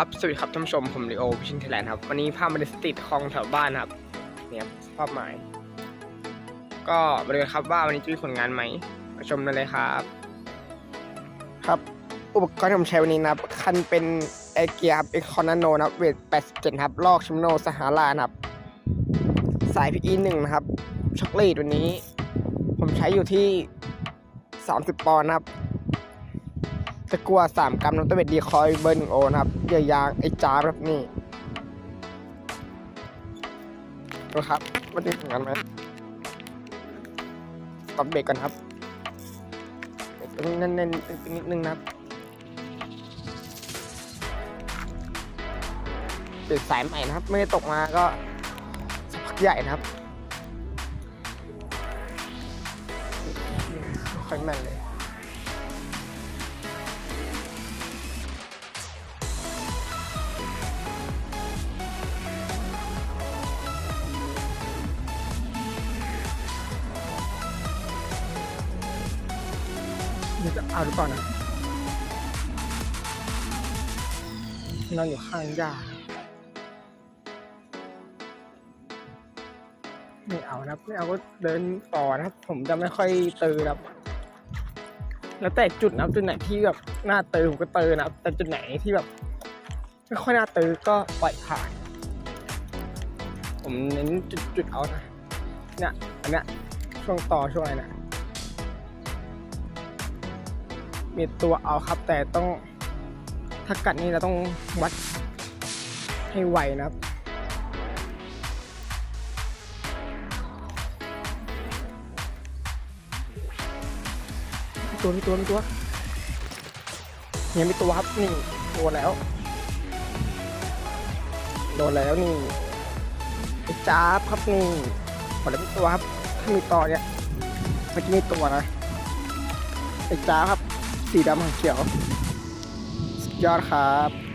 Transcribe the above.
ครับสวัสดีครับท่านผู้ชมผมลีโอพิชินไทยแลนด์ครับวันนี้พาพมาดิสติดคลองแถวบ้านครับเนี่ยครับภาพหมาย ก็มาดูครับว่าวันนี้จะมีผลงานไหมมาชมกันเลยครับ ครับ อุปกรณ์ที่ผมใช้วันนี้นะครับ คันเป็นไอเกียครับเอ็กคอนนาโนนะครับเวท87ครับลอกชิมโนสหารานะครับ สาย PE 1นะครับช็อกโกแลตวันนี้ ผมใช้อยู่ที่ 30 ปอนด์นะครับ ตะกัวสามกรัมน้ำตะเบ็ดดีคอยเบอร์หนึ่งโอนะครับเหยื่อยางไอ้จ้าแบบนี้ดูครับมาดูถึงกันไหมปรับเบรกก่อนครับเบรกตรงนี้แน่นนิดนึงนะครับเปลี่ยนสายใหม่นะครับ ไม่ได้ตกมาก็สักพักใหญ่นะครับค่อยแม่นเลย เดี๋ยวจะเอาหรือเปล่านะนอนอยู่ข้างหญ้าไม่เอานะไม่เอาก็เดินต่อนะผมจะไม่ค่อยเตือนครับ แล้วแต่จุดนะจุดไหนที่แบบน่าเตือผมก็เตือนะแต่จุดไหนที่แบบไม่ค่อยน่าเตือก็ปล่อยผ่าน ผมเน้นจุดจุดๆเอานะเนี่ยอันเนี้ยช่วงต่อช่วงอะไรนะ มีตัวเอาครับ แต่ต้องถ้ากัดนี่เราต้องวัดให้ไวนะครับตัวมีตัวมีตัวเนี่ยมีตัวครับนี่โดนแล้วโดนแล้วนี่ไอจ้าบครับนี่หมดแล้วมีตัวครับถ้ามีต่อเนี่ยเมื่อกี้มีตัวนะไอ้จ้าครับ สีดำกับเขียว สุดยอดครับ